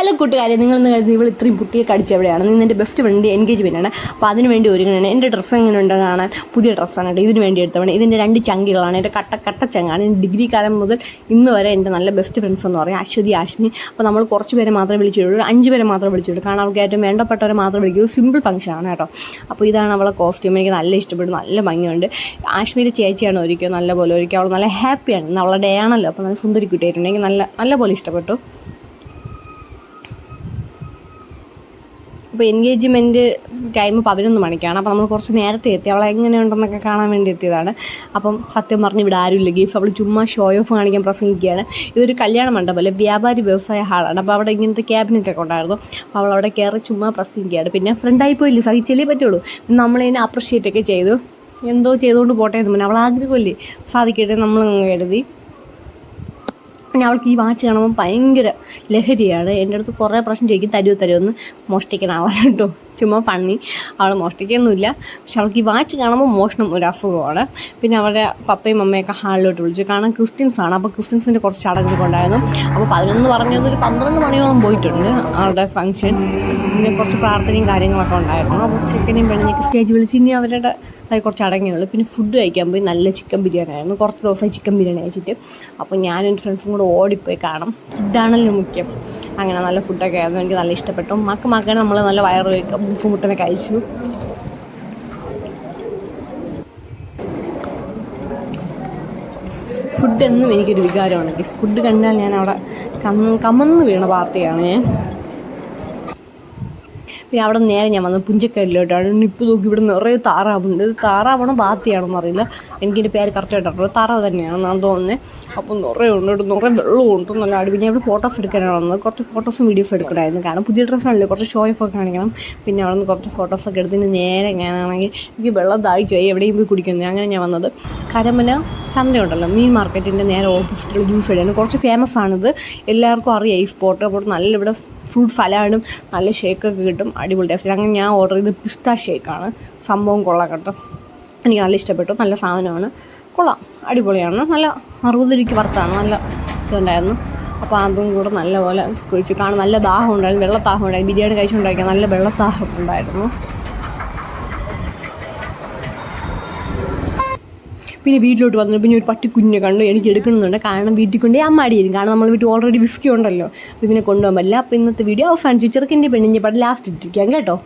Hello കൂട്ടുകാരെ നിങ്ങൾ കരുതി ഇവൾ ഇത്രയും പുട്ടിയെ കടിച്ചെവിടെയാണ് നിന്ന് എന്റെ ബെസ്റ്റ് ഫ്രണ്ട് എൻഗേജ്മെന്റ് ആണ്. അപ്പോൾ അതിന് വേണ്ടി ഒരുങ്ങണേ എന്റെ ഡ്രസ്സ് എങ്ങനെ ഉണ്ടെന്ന് കാണാൻ പുതിയ ഡ്രസ്സാണ് കേട്ടോ. ഇതിന് വേണ്ടി എടുത്തവണ്. ഇതിന്റെ രണ്ട് ചങ്കികളാണ്. എന്റെ കട്ട കട്ട ചങ്ങാണ്. ഡിഗ്രി കാലം മുതൽ ഇന്ന് വരെ എന്റെ നല്ല ബെസ്റ്റ് ഫ്രണ്ട്സ് എന്ന് പറയും. അശ്വതി ആശ്മി. അപ്പോൾ നമ്മൾ കുറച്ച് പേരെ മാത്രമേ വിളിച്ചിട്ടുള്ളൂ അഞ്ച് പേരെ മാത്രമേ വിളിച്ചിട്ടുള്ളൂ കാരണം അവൾക്ക് ഏറ്റവും വേണ്ടപ്പെട്ടവരെ മാത്രമേ വിളിക്കൂ. സിമ്പിൾ ഫംഗ്ഷൻ ആണ് കേട്ടോ. അപ്പോൾ ഇതാണ് അവളെ കോസ്റ്റ്യൂം എനിക്ക് നല്ല ഇഷ്ടപ്പെടും നല്ല ഭംഗിയുണ്ട്. ആശ്മിയുടെ ചേച്ചിയാണ് ഒരുക്കിയത് നല്ല പോലെ ഒരുക്കി അവൾ നല്ല ഹാപ്പിയാണ് അവളുടെ ഡേ ആണല്ലോ. അപ്പോൾ നല്ല സുന്ദരി കുട്ടിയായിട്ടുണ്ട്. എനിക്ക് നല്ല നല്ല പോലെ ഇഷ്ടപ്പെട്ടു. അപ്പോൾ എൻഗേജ്മെന്റ് ടൈം പതിനൊന്ന് മണിക്കാണ്. അപ്പോൾ നമ്മൾ കുറച്ച് നേരത്തെ എത്തി. അവളെ എങ്ങനെയുണ്ടെന്നൊക്കെ കാണാൻ വേണ്ടി എത്തിയതാണ്. അപ്പം സത്യം പറഞ്ഞ് ഇവിടെ ആരുമില്ല. ഗീഫ് അവൾ ചുമ്മാ ഷോ ഓഫ് കാണിക്കാൻ പ്രസംഗിക്കുകയാണ്. ഇതൊരു കല്യാണ മണ്ഡപമല്ലേ വ്യാപാരി വ്യവസായ ഹാളാണ് അപ്പോൾ അവിടെ ഇങ്ങനത്തെ ക്യാബിനറ്റ് ഒക്കെ ഉണ്ടായിരുന്നു. അപ്പോൾ അവൾ അവിടെ കയറി ചുമ്മാ പ്രസംഗിക്കുകയാണ്. പിന്നെ ഫ്രണ്ടായി പോയില്ലേ? സഹിച്ചല്ലേ പറ്റുള്ളൂ നമ്മളതിനെ അപ്രിഷ്യേറ്റ് ഒക്കെ ചെയ്തു. എന്തോ ചെയ്തുകൊണ്ട് പോട്ടെ എന്ന് പിന്നെ അവൾ ആഗ്രഹമല്ലേ? സാധിക്കട്ടെ നമ്മൾ കരുതി. പിന്നെ അവൾക്ക് ഈ വാച്ച് കാണുമ്പോൾ ഭയങ്കര ലഹരിയാണ്. എന്റെ അടുത്ത് കുറേ പ്രശ്നം ചോദിക്കും തരുമോ തരുമോ ഒന്ന് മോഷ്ടിക്കണം കേട്ടോ. ചുമ്മാ ഫണ്ണി അവൾ മോഷ്ടിക്കൊന്നുമില്ല. പക്ഷെ അവൾക്ക് ഈ വാച്ച് കാണുമ്പോൾ മോഷണം ഒരു അസുഖമാണ്. പിന്നെ അവരുടെ പപ്പയും അമ്മയൊക്കെ ഹാളിലോട്ട് വിളിച്ചു. കാരണം ക്രിസ്ത്യൻസ് ആണ്. അപ്പോൾ ക്രിസ്ത്യൻസിന്റെ കുറച്ച് ചടങ്ങുകൾ ഉണ്ടായിരുന്നു. അപ്പോൾ പതിനൊന്ന് പറഞ്ഞത് ഒരു പന്ത്രണ്ട് മണിയോളം പോയിട്ടുണ്ട് അവരുടെ ഫംഗ്ഷൻ പിന്നെ കുറച്ച് പ്രാർത്ഥനയും കാര്യങ്ങളൊക്കെ ഉണ്ടായിരുന്നു. അപ്പോൾ ചെക്കനെയും പെണ്ണിനെയൊക്കെ സ്റ്റേജ് വിളിച്ച് ഇനി അവരുടെ അതായത് കുറച്ച് അടങ്ങിയുള്ളൂ പിന്നെ ഫുഡ് കഴിക്കാൻ പോയി. നല്ല ചിക്കൻ ബിരിയാണി ആയിരുന്നു. കുറച്ച് ദിവസമായി ചിക്കൻ ബിരിയാണി കഴിച്ചിട്ട്. അപ്പോൾ ഞാനും എന്റെ ഫ്രണ്ട്സും കൂടെ ഓടിപ്പോയി കാണാം. ഫുഡാണല്ലോ മുഖ്യം. അങ്ങനെ നല്ല ഫുഡൊക്കെ ആയിരുന്നു. എനിക്ക് നല്ല ഇഷ്ടപ്പെട്ടു. മക്ക് മക്കാണ് നമ്മൾ നല്ല വയറ് മുട്ടുമുട്ടനെ കഴിച്ചു. ഫുഡ് എന്നും എനിക്കൊരു വികാരമാണ്. ഫുഡ് കണ്ടാൽ ഞാൻ അവിടെ കമ്മ കമന്ന് വീണ പാർട്ടിയാണ് ഞാൻ പിന്നെ അവിടെ നേരെ ഞാൻ വന്നത് പുഞ്ചക്കല്ലിലോട്ടാണ് ഇപ്പോൾ നോക്കി ഇവിടെ നിറയെ താറാവുണ്ട്. ഇത് താറാവണോ ബാത്തിയാണോന്ന് അറിയില്ല. എനിക്കിന്റെ പേര് കറക്റ്റായിട്ട് അറിയില്ല തന്നെയാണ് തന്നെയാണെന്നാണ് തോന്നുന്നത് അപ്പോൾ നിറയെ ഉണ്ട്. ഇവിടെ നിറയെ വെള്ളമുണ്ട് നല്ല അടി പിന്നെ ഇവിടെ ഫോട്ടോസ് എടുക്കാനാണ് വന്നത്. കുറച്ച് ഫോട്ടോസും വീഡിയോസും എടുക്കണമായിരുന്നു. കാരണം പുതിയ ഡ്രസ്സാണല്ലോ കുറച്ച് ഷോ ഓഫ് ഒക്കെ കാണിക്കണം. പിന്നെ അവിടെ നിന്ന് കുറച്ച് ഫോട്ടോസൊക്കെ എടുത്തിന് നേരെ ഞാനാണെങ്കിൽ എനിക്ക് വെള്ളം ദാഹിച്ചു പോയി എവിടെയും പോയി കുടിക്കുന്നത് അങ്ങനെ ഞാൻ വന്നത് കരമന ചന്തയുണ്ടല്ലോ. മീൻ മാർക്കറ്റിന്റെ നേരെ ഓപ്പോസിറ്റുള്ള ജ്യൂസ് കടയാണ്. കുറച്ച് ഫേമസ് ആണിത്. എല്ലാവർക്കും അറിയാം ഈ സ്പോട്ട് അപ്പോൾ നല്ല ഇവിടെ ഫ്രൂട്ട് സലാഡും നല്ല ഷേക്കൊക്കെ കിട്ടും. അടിപൊളി ടേസ്റ്റ് അങ്ങനെ ഞാൻ ഓർഡർ ചെയ്ത് പിസ്ത ഷേക്കാണ് സംഭവം കൊള്ളാം കേട്ടോ. എനിക്ക് നല്ല ഇഷ്ടപ്പെട്ടു. നല്ല സാധനമാണ്. കൊള്ളാം. അടിപൊളിയാണ്. നല്ല അറുപത് രൂപയ്ക്ക് വർത്താണ് നല്ല ഇതുണ്ടായിരുന്നു. അപ്പോൾ അതും കൂടെ നല്ലപോലെ കുഴിച്ച് കാണാൻ നല്ല ദാഹം ഉണ്ടായിരുന്നു. വെള്ളത്താഹം ഉണ്ടായിരുന്നു. ബിരിയാണി കഴിച്ചുകൊണ്ടിരിക്കാൻ നല്ല വെള്ളത്താഹം ഉണ്ടായിരുന്നു. പിന്നെ വീട്ടിലോട്ട് വന്നു. പിന്നെ ഒരു പട്ടി കുഞ്ഞിനെ കണ്ടു. എനിക്ക് എടുക്കണമെന്നുണ്ട്. കാരണം വീട്ടിൽ കൊണ്ടേ അമ്മ അടിയായിരിക്കും കാരണം നമ്മൾ വീട്ടിൽ ഓൾറെഡി വിസ്കി ഉണ്ടല്ലോ. അപ്പോൾ ഇതിനെ കൊണ്ടുപോകാൻ പറ്റില്ല. അപ്പോൾ ഇന്നത്തെ വീഡിയോ അവസാനിച്ചു. ചെറുക്കിന്റെ പെണ്ണിന്റെ പടം ലാസ്റ്റ് ഇട്ടിരിക്കാം കേട്ടോ.